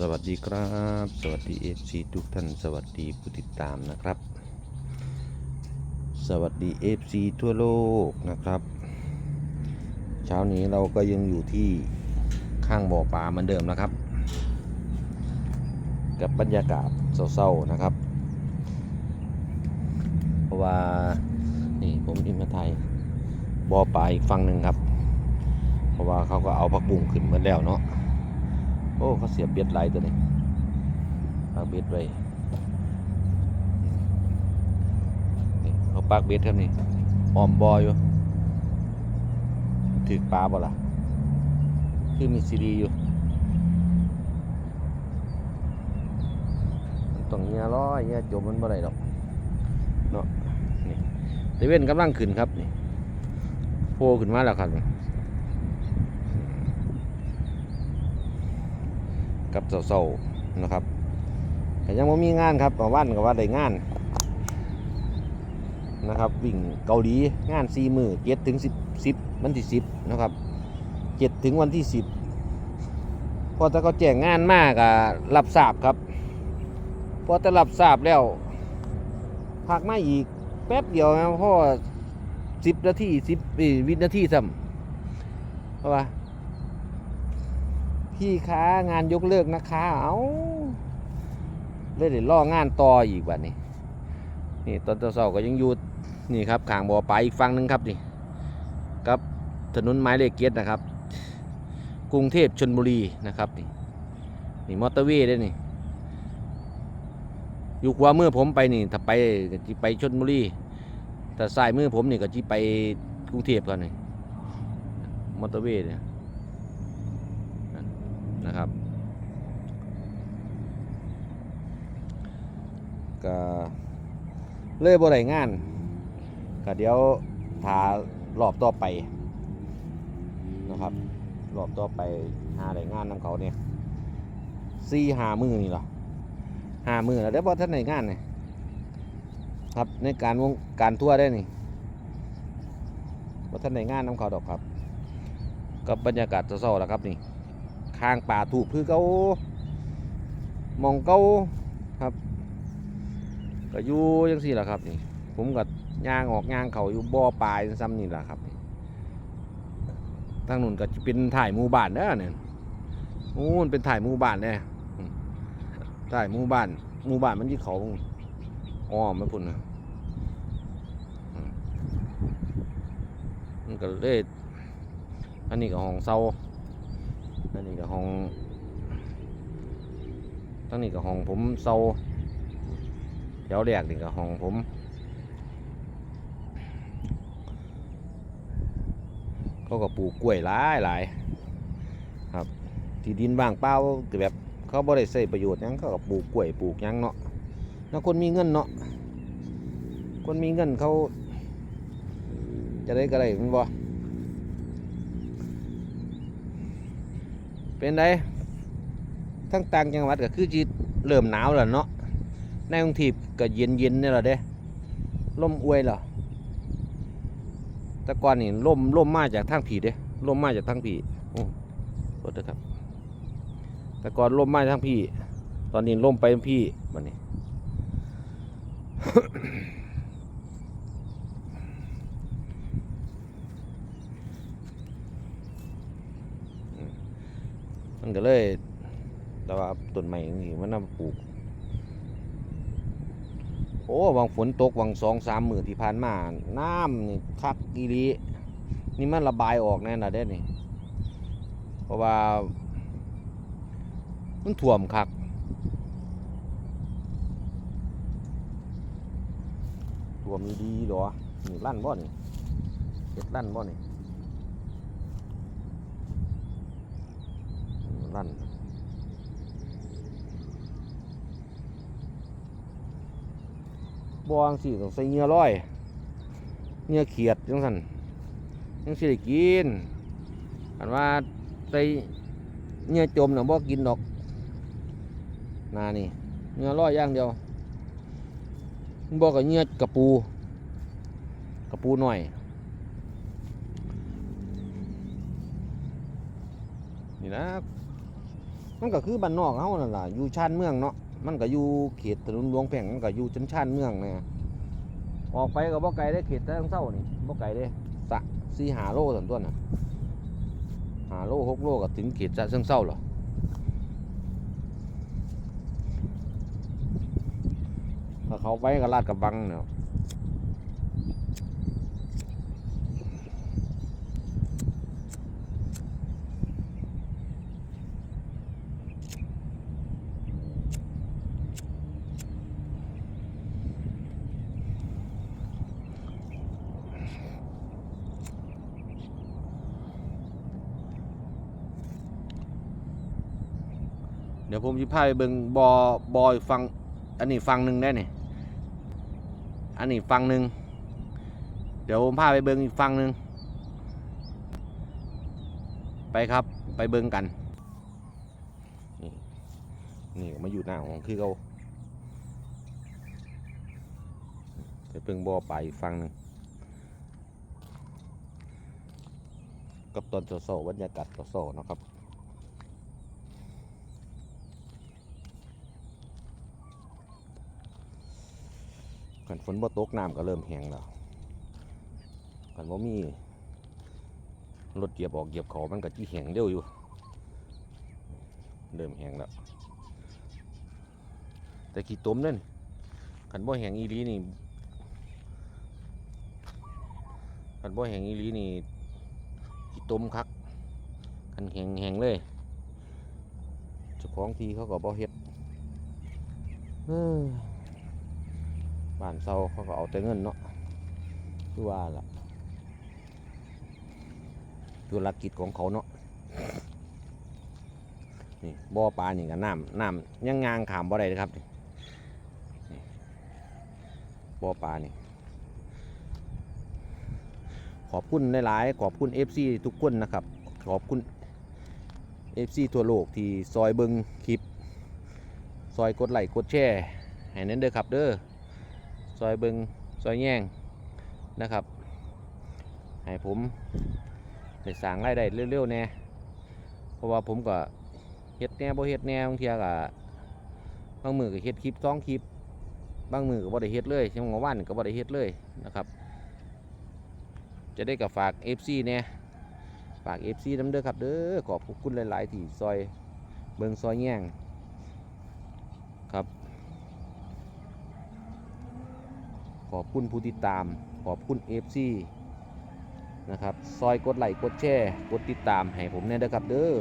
สวัสดีครับ สวัสดีเอฟซีทุกท่าน สวัสดีผู้ติดตามนะครับ สวัสดีเอฟซีทั่วโลกนะครับ เช้านี้เราก็ยังอยู่ที่ข้างบ่อปลาเหมือนเดิมนะครับ กับบรรยากาศเศร้าๆนะครับ เพราะว่านี่ผมอิมมาไทยบ่อปลาอีกฝั่งหนึ่งครับ เพราะว่าเขาก็เอาผักบุ้งขึ้นมาแล้วเนาะ โอ้เขาเสียบเบ็ดไหลายตัวนี้ปากเบ็ดไว้เขาปากเบ็ดครับนี่อ้อมบออยู่ถือปลาบ่ล่ะคือมีซีดีอยู่ต้องเงี้ยร้อยเงี้ยจมมันบ่ได้ดอกเนาะนี่เตเว่นกำลังขึ้นครับนี่โผล่ขึ้นมาแล้วครับนี่ กับเศร้าๆนะครับแต่ยังไม่มีงานครับต่อวันกับว่าได้งานนะครับวิ่งเกาหลีงานสี่มือเจ็ดถึงสิบสิบวันที่สิบนะครับเจ็ดถึงวันที่สิบพอแต่เขาแจ้งงานมากอะรับทราบครับพอแต่รับทราบแล้วพักมาอีกแป๊บเดียวนะเพราะสิบนาทีสิบวินาทีซ้ำเพราะว่า พี่ค้างานยกเลิกนะคะเอาเลยเดี๋ยวล่องานต่ออีกบัดนี้นี่ตอนเช้าก็ยังอยู่นี่ครับขางบ่อปลาอีกฝั่งหนึงครับนี่กับถนนไม้เลขเกียรตินะครับ กรุงเทพชนบุรีนะครับนี่นี่มอเตอร์เวย์ได้นี่อยู่ขวามือผมไปนี่ถ้าไปก็จะไปชนบุรีแต่ซ้ายมือผมนี่ก็จะไปกรุงเทพกันนี่มอเตอร์เวย์เนี่ย นะครับก็เลยบ่ได้งานก็เดี๋ยวถารอบต่อไปนะครับรอบต่อไปหาได้งานน้ำเขาเนี่ยสี่หามือนี่หรอหามือแล้วเดี๋ยวพอท่านในงานเนี่ยครับในการวงการทั่วร์ได้นี่พอท่านในงานน้ำเขาดอกครับกับบรรยากาศเศร้าๆแล้วครับนี่ ข้างป่าถูกพือเขามองเขาครับก็อยู่ยังสี่แหละครับนี่ ผมกับย่างออกย่างเขาอยู่บ่อปลายซ้ำนี่แหละครับทางนู้นก็จะเป็นถ่ายหมู่บ้านเด้อเนี่ยนู้นเป็นถ่ายหมู่บ้านเนี่ยถ่ายหมู่บ้านหมู่บ้านมันที่เขาอ้อมไม่พุ่นนะอืมมันก็เลยอันนี้ก็ห้องเซา อันนี้ก็ห้องตั้งนี้ก็ห้องผมเซาแถวแรกนี่ก็ห้องผมเขาก็ปลูกกล้วยหลายหลายครับที่ดินว่างเปล่าก็แบบเขาบ่ได้ใช้ประโยชน์ยังเขาก็ปลูกกล้วยปลูกยังเนาะแล้วคนมีเงินเนาะคนมีเงินเขาจะได้ก็ได้แมันบ่ เป็นไดทั้งต่างจังหวัดก็คือจีเริ่มหนาวแล้วเนาะในกรุงเทพก็เย็นเย็นๆนี่แหละเด้ลมอวยเหรอแต่ก่อนนี่ลมลมมาจากทางผีเด้ลมมาจากทางผีโอ้โทษนะครับแต่ก่อนลมมากทางพี่ ตอนนี้ลมไปทางพี่มันนี่ ก็เลย แต่ว่าต้นไม้นี่มันนำปลูก โอ้วังฝนตกวังสองสามหมือที่ผ่านมา น้ำนี่คักกีรีนี่มันระบายออกแน่น่ะเด้นี่ เพราะว่า มันท่วมคักท่วมดีหรอนี่ลั่นบ่นี่เฮ็ดลั่นบ่นี่ ลั่นบวงสิต้องใส่เงือร้อยเงือเขียดจังสันยังสิได้กินอันว่าใส่เงือจมน่ะบ่กินดอกนานี่เงือร้อยอย่างเดียวบอกกับเงือกระปู กระปูหน่อย นี่นะ มันก็คือบ้านนอกเฮานั่นล่ะอยู่ชานเมืองเนาะมันก็อยู่เขตถนนหลวงแพ่งมันก็อยู่จันชานเมืองนะออกไปก็บ่ไกลได้เขตทางเศร้านี่บ่ไกลเด้สะสี่หาโลสันตัวน่ะหาโลหกโลก็ถึงเขตจะเชิงเศร้าหรอถ้าเขาไปก็ลาดกระบังเนาะ ดี๋ยวผมจะพาไปเบิงบอบอยฟังอันนี้ฟังหนึ่งได้นี่อันนี้ฟังหนึ่งเดี๋ยวผมพาไปเบิงอีกฟังหนึ่งไปครับไปเบิงกันนี่นี่มาอยู่หน้าของคือเขาไปเบิงบอไปอีกฟังหนึ่งกับตอนโซๆบรรยากาศโซๆเนะครับันฝนบ่ตกน้ำก็เริ่มแห้งแล้วกันบ่มีรถเหยียบออกเหยียบเขามันก็จีแห้งเร็วอยู่ เริ่มแห้งแล้ว แต่ขี้ต้มนั่นกันบ่แห้งอีหลีนี่กันบ่แห้งอีหลีนี่ขี้ต้มคักกันแห้งแห้งเลยเจ้าของทีเขาก็บ่เฮ็ดเออ บ้านเซาเขาก็เอาแต่เงินเนาะคือว่าล่ะธุรกิจของเขาเนาะนี่บ่อปลานี่กับน้ำน้ำยังงางขามบ่ได้เลยครับนี่บ่อปลานี่ขอบคุณหลายๆขอบคุณ FC ทุกคนนะครับ ขอบคุณ FC ทั่วโลกที่ซอยเบิงคลิป ซอยกดไลค์กดแชร์ให้นั้นเด้อครับเด้อ ซอยเบิงซอยแย่งนะครับให้ผมได้สร้างรายได้เร็วๆแน่เพราะว่าผมก็เฮ็ดแน่บ่เฮ็ดแน่บางเทียก็บางมือก็เฮ็ดคลิปสองคลิปบางมือก็บ่ได้เฮ็ดเลยช่วงวันก็บ่ได้เฮ็ดเลยนะครับ จะได้กับฝาก FC แน่ฝาก FC น้ำเด้อครับเด้อขอบคุณหลายๆที่ซอยเบิงซอยแย่งข อบคุณผู้ติดตาม ขอบคุณ FC นะครับ ซอยกดไลค์กดแชร์กดติดตามให้ผมเนี่ยเด้อครับเด้อ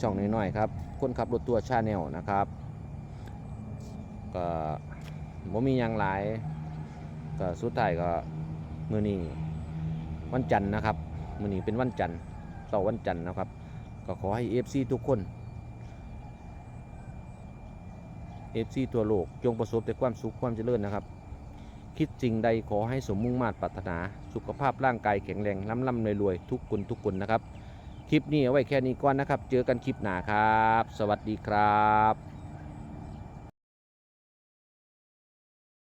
ช่องน้อยๆครับ คนขับรถตัวชาแนลนะครับก็บ่มีหยังหลายก็สุดท้ายก็มือนี้วันจันทร์นะครับมือนี้เป็นวันจันทร์เสาร์วันจันทร์นะครับ ก็ขอให้ FC ทุกคน FC ตัวโลกจงประสบแต่ความสุขความเจริญนะครับ คิดสิ่งใดขอให้สมมุ่งมาตรปรารถนา สุขภาพร่างกายแข็งแรงร่ำล่ำรวยรวยทุกคนทุกคนนะครับ คลิปนี้เอาไว้แค่นี้ก่อนนะครับ เจอกันคลิปหน้าครับ สวัสดีครับ